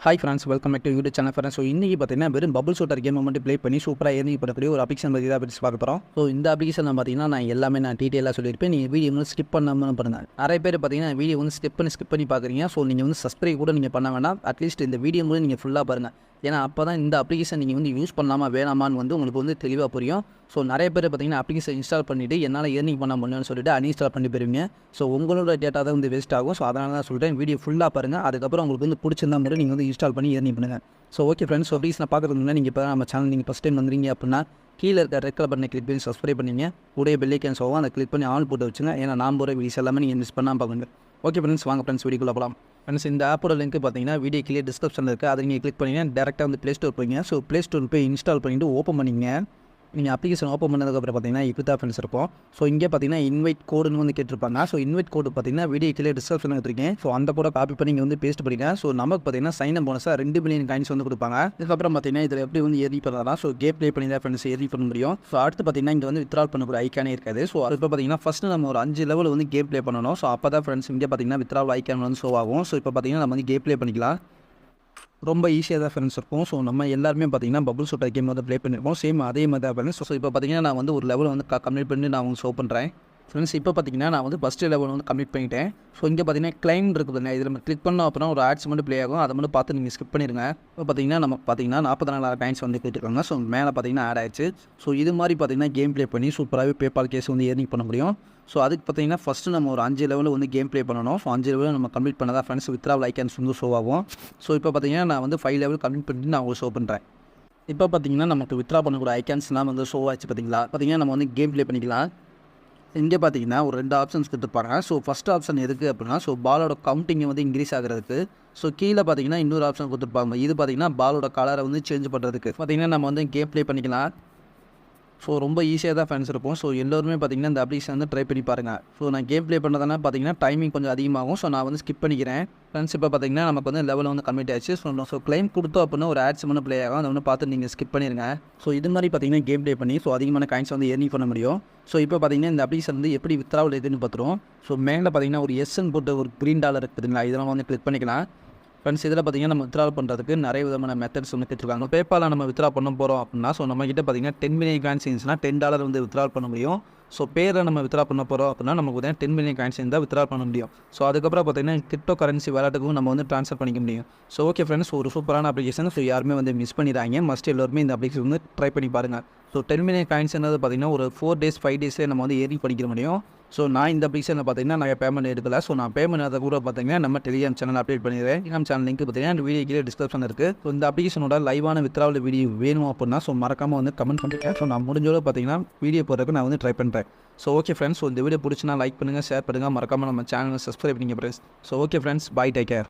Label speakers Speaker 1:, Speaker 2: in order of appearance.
Speaker 1: Hi friends welcome back to YouTube channel friends so இன்றைக்கி பார்த்தீங்கன்னா வெறும் பபுள் ஷூட்டர் கேம் மட்டும் ப்ளே பண்ணி சூப்பராக ஏர்னிங் பண்ணக்கூடிய ஒரு அப்ளிகேஷன் பற்றி தான் பற்றி பார்க்க போகிறோம் ஸோ இந்த அப்ளிகேஷன் பார்த்தீங்கன்னா நான் எல்லாமே நான் டீட்டெயிலாக சொல்லியிருப்பேன். நீங்கள் வீடியோ வந்து ஸ்கிப் பண்ணாமல் பண்ணுங்கள் நிறைய பேர் பார்த்தீங்கன்னா வீடியோ வந்து ஸ்கிப் பண்ணி ஸ்கிப் பண்ணி பார்க்குறீங்க. ஸோ நீங்கள் வந்து சப்ஸ்கிரைப் கூட நீங்கள் பண்ண வேண்டாம் அட்லீஸ்ட் இந்த வீடியோ கூட நீங்கள் ஃபுல்லாக பாருங்கள் ஏன்னா அப்போ தான் இந்த அப்ளிகேஷன் நீங்கள் வந்து யூஸ் பண்ணலாமா வேணாமான்னு வந்து உங்களுக்கு வந்து தெளிவாக புரியும். ஸோ நிறைய பேர் பார்த்தீங்கன்னா அப்ளிகேஷன் இன்ஸ்டால் பண்ணிவிட்டு என்னால் ஏர்னிங் பண்ண முடியும்னு சொல்லிட்டு அன்இன்ஸ்டால் பண்ணி போயிருவீங்க ஸோ உங்களோட டேட்டா தான் வந்து வேஸ்ட் ஆகும். ஸோ அதனால தான் சொல்லிட்டேன் வீடியோ ஃபுல்லாக பாருங்கள் அதுக்கப்புறம் உங்களுக்கு வந்து பிடிச்சிருந்தா மட்டும் நீங்கள் வந்து இன்ஸ்டால் பண்ணி ஏர்னிங் பண்ணுங்கள் so okay friends so please நான் பார்க்குறது முன்னாடி நீங்கள் இப்போ நம்ம சேனல் நீங்கள் ஃபஸ்ட் டைம் வந்துறீங்க அப்படின்னா கீழே இருக்க ரெட் கலர் பண்ணி கிளிக் பண்ணி சப்ஸ்கிரைப் பண்ணிங்க. உடைய பெல்லைக்கன் ஷோவும் அதை கிளிக் பண்ணி ஆல் போட்டு வச்சுங்க. ஏன்னா நான் போகிற வீடியோஸ் எல்லாமே நீங்கள் மிஸ் பண்ணாமல் பார்க்குங்க ஓகே ஃப்ரெண்ட்ஸ் வாங்க ஃப்ரெண்ட்ஸ் வீடியோக்குள்ளே போகலாம் ஃப்ரெண்ட்ஸ் இந்த ஆப்போட லிங்க் பார்த்தீங்கன்னா வீடியோ கீழே டிஸ்கிரிப்ஷனில் இருக்குது அதை நீங்கள் கிளிக் பண்ணிங்கன்னா டேரெக்டாக வந்து ப்ளே ஸ்டோர் போய்ங்க ஸோ ப்ளே ஸ்டோர் போய் இன்ஸ்டால் பண்ணிவிட்டு ஓப்பன் பண்ணிங்க நீங்கள் அப்ளிகேஷன் ஓப்பன் பண்ணதுக்கப்புறம் பார்த்தீங்கன்னா இப்போ தான் ஃப்ரெண்ட்ஸ் இருக்கும் ஸோ இங்கே பார்த்தீங்கன்னா இன்வைட் கோடுன்னு வந்து கேட்டிருப்பாங்க. ஸோ இன்வைட் கோடு பார்த்தீங்கன்னா வீடியோ கீழே டிஸ்கிரிப்ஷன் எடுத்துருக்கேன் ஸோ அந்த கூட காப்பி பண்ணி இங்கே வந்து பேஸ்ட் பண்ணிங்க ஸோ நமக்கு பார்த்தீங்கன்னா சைன் அப் போனஸாக ரெண்டு மில்லியன் காயின்ஸ் வந்து கொடுப்பாங்க. இதுக்கப்புறம் பார்த்தீங்கன்னா இதில் எப்படி வந்து ஏறி பண்ணலாம் ஸோ கேம் ப்ளே பண்ணி தான் ஃப்ரெண்ட்ஸ் ஏறி பண்ண முடியும். ஸோ அடுத்து பார்த்தீங்கன்னா இங்கே வந்து வித்ரால் பண்ணக்கூடிய ஐக்கானே இருக்காது. ஸோ அது இப்போ பார்த்தீங்கன்னா ஃபஸ்ட்டு நம்ம ஒரு அஞ்சு லெவல் வந்து கேம் ப்ளே பண்ணணும். ஸோ அப்போ தான் ஃப்ரெண்ட்ஸ் இங்கே பார்த்தீங்கன்னா வித்ரால் ஐக்கான் வந்து ஷோ ஆகும். ஸோ இப்போ பார்த்தீங்கன்னா நம்ம வந்து கேம் ப்ளே பண்ணிக்கலாம். ரொம்ப ஈஸியாக தான் ஃப்ரெண்ட்ஸ் இருக்கும் ஸோ நம்ம எல்லாருமே பார்த்தீங்கன்னா பபுள் சூட்டர் கேம் வந்து ப்ளே பண்ணியிருப்போம் சேம் அதே மாதிரி தான் ஃப்ரெண்ட்ஸ் ஸோ இப்போ பார்த்தீங்கன்னா நான் வந்து ஒரு லெவல் வந்து கம்ப்ளீட் பண்ணி நான் உங்களுக்கு ஷோ பண்ணுறேன் ஃப்ரெண்ட்ஸ் இப்போ பார்த்தீங்கன்னா நான் வந்து ஃபஸ்ட்டு லெவல் வந்து கம்ப்ளீட் பண்ணிட்டேன். ஸோ இங்கே பார்த்தீங்கன்னா கிளைம் இருக்குதுங்க இதில் நம்ம கிளிக் பண்ணோம் அப்படின்னா ஒரு ஆட்ஸ் மட்டும் ப்ளே ஆகும். அதை மட்டும் பார்த்து நீங்கள் ஸ்கிப் பண்ணிடுங்க இப்போ பார்த்தீங்கன்னா நம்ம பார்த்தீங்கன்னா நாற்பத்தி நாலாயிரம் பாயிண்ட்ஸ் வந்து கேட்டுருக்காங்க ஸோ மேலே பார்த்தீங்கன்னா ஆட் ஆயிடுச்சு. ஸோ இது மாதிரி பார்த்தீங்கன்னா கேம் ப்ளே பண்ணி சூப்பராகவே பேபால் கேஸ் வந்து ஏர்னிங் பண்ண முடியும். ஸோ அதுக்கு பார்த்தீங்கன்னா ஃபஸ்ட்டு நம்ம ஒரு அஞ்சு லெவலில் வந்து கேம் ப்ளே பண்ணணும். ஸோ அஞ்சு லெவலில் நம்ம கம்ப்ளீட் பண்ணதான் ஃப்ரெண்ட்ஸ் வித்ரா லைக்கன்ஸ் வந்து ஷோ ஆகும். ஸோ இப்போ பார்த்தீங்கன்னா நான் வந்து ஃபைவ் லெவல் கம்ப்ளீட் பண்ணிட்டு நான் உங்களுக்கு ஷோ பண்ணுறேன் இப்போ பார்த்தீங்கன்னா நமக்கு வித்ரா பண்ணக்கூடிய ஐக்கான்ஸ்லாம் வந்து ஷோ ஆச்சு பார்த்தீங்களா? பார்த்தீங்கன்னா நம்ம வந்து கேம் ப்ளே பண்ணிக்கலாம். இங்கே பார்த்தீங்கன்னா ஒரு ரெண்டு ஆப்ஷன்ஸ் கொடுத்துருப்பாங்க. ஸோ ஃபஸ்ட் ஆப்ஷன் எதுக்கு அப்படின்னா ஸோ பாலோட கவுண்டிங்கை வந்து இன்க்ரீஸ் ஆகிறதுக்கு. ஸோ கீழே பார்த்தீங்கன்னா இன்னொரு ஆப்ஷன் கொடுத்துருப்பாங்க. இது பார்த்தீங்கன்னா பாலோட கலரை வந்து சேஞ்ச் பண்ணுறதுக்கு பார்த்தீங்கன்னா நம்ம வந்து கேம் ப்ளே பண்ணிக்கலாம். ஸோ ரொம்ப ஈஸியாக தான் ஃபேன்ஸ் இருக்கும் ஸோ எல்லோருமே பார்த்திங்கன்னா இந்த அப்ளிகேஷன் வந்து ட்ரை பண்ணி பாருங்கள் ஸோ நான் கேம் ப்ளே பண்ணுறதுனா பார்த்தீங்கன்னா டைமிங் கொஞ்சம் அதிகமாகும். ஸோ நான் வந்து ஸ்கிப் பண்ணிக்கிறேன். ஃப்ரெண்ட்ஸ் இப்போ பார்த்தீங்கன்னா நமக்கு வந்து லெவலில் வந்து கம்மிட் ஆச்சு ஸோ ஸோ கிளைம் கொடுத்தோம் அப்படின்னா ஒரு ஆட்ஸ் மட்டும் ப்ளே ஆகும். அதை வந்து பார்த்து நீங்கள் ஸ்கிப் பண்ணிடுங்க ஸோ இது மாதிரி பார்த்தீங்கன்னா கேம் ப்ளே பண்ணி ஸோ அதிகமான காயின்ஸ் வந்து ஏர்னிங் பண்ண முடியும். ஸோ இப்போ பார்த்தீங்கன்னா இந்த அப்ளிகேஷன் வந்து எப்படி வித்ராவில் எதுன்னு பார்த்துருவோம். ஸோ மேலே பார்த்திங்கன்னா ஒரு எஸ்என் போட்டு ஒரு க்ரீன் டாலர் இருக்குதுங்களா இதெல்லாம் வந்து கிளிக் பண்ணிக்கலாம். ஃப்ரெண்ட்ஸ் இதில் பார்த்தீங்கன்னா நம்ம வித்ரா பண்ணுறதுக்கு நிறைய விதமான மெத்தட்ஸ் வந்து கேட்டுருக்காங்க பேப்பாலில் நம்ம வித்ரா பண்ண போகிறோம் அப்படின்னா ஸோ நம்மகிட்ட பார்த்தீங்கன்னா டென் மில்லியன் காயின்ஸ் இருந்துச்சுன்னா டென் டாலர் வந்து வித்ரா பண்ண முடியும். ஸோ பேரில் நம்ம வித்ரா பண்ண போகிறோம் அப்படின்னா நமக்கு பார்த்தீங்கன்னா டென் மில்லியன் காயின்ஸ் இருந்தால் வித்ரா பண்ண முடியும். ஸோ அதுக்கப்புறம் பார்த்தீங்கன்னா கிரிப்டோ கரன்சி விளையாட்டுக்கும் நம்ம வந்து ட்ரான்ஸ்ஃபர் பண்ணிக்க முடியும். ஸோ ஓகே ஃப்ரெண்ட்ஸ் ஒரு சூப்பரான அப்ளிகேஷன் ஸோ யாருமே வந்து மிஸ் பண்ணிடுறாங்க மஸ்ட் எல்லோருமே இந்த அப்ளிகேஷன் வந்து ட்ரை பண்ணி பாருங்கள் ஸோ டென் மில்லியன் காயின்ஸ்ன்றது பார்த்தீங்கன்னா ஒரு ஃபோர் டேஸ் ஃபைவ் டேஸே நம்ம வந்து ஏறி பண்ணிக்க முடியும். ஸோ நான் இந்த அப்ளிகேஷனில் பார்த்தீங்கன்னா நான் பேமெண்ட் எடுக்கல. ஸோ நான் பேமெண்ட் அதை கூட பார்த்தீங்கன்னா நம்ம டெலிகிராம் சேனல் அப்டேட் பண்ணிடுறேன். டெலிகிராம் சேனல் லிங்க் பார்த்தீங்கன்னா வீடியோ கீழே டிஸ்கிரிப்ஷன் இருக்குது ஸோ இந்த அப்ளிகேஷனோட லைவான வித்ராவில் வீடியோ வேணும் அப்படின்னா ஸோ மறக்காமல் வந்து கமெண்ட் பண்ணிட்டேன் ஸோ நான் முடிஞ்சோட பார்த்தீங்கன்னா வீடியோ போடுறதுக்கு நான் வந்து ட்ரை பண்ணுறேன் ஸோ ஓகே ஃப்ரெண்ட்ஸ் ஸோ இந்த வீடியோ பிடிச்சினா லைக் பண்ணுங்கள் ஷேர் பண்ணுங்கள் மறக்காமல் நம்ம சேனலை சப்ஸ்கிரைப் பண்ணிங்க friends so okay friends bye take care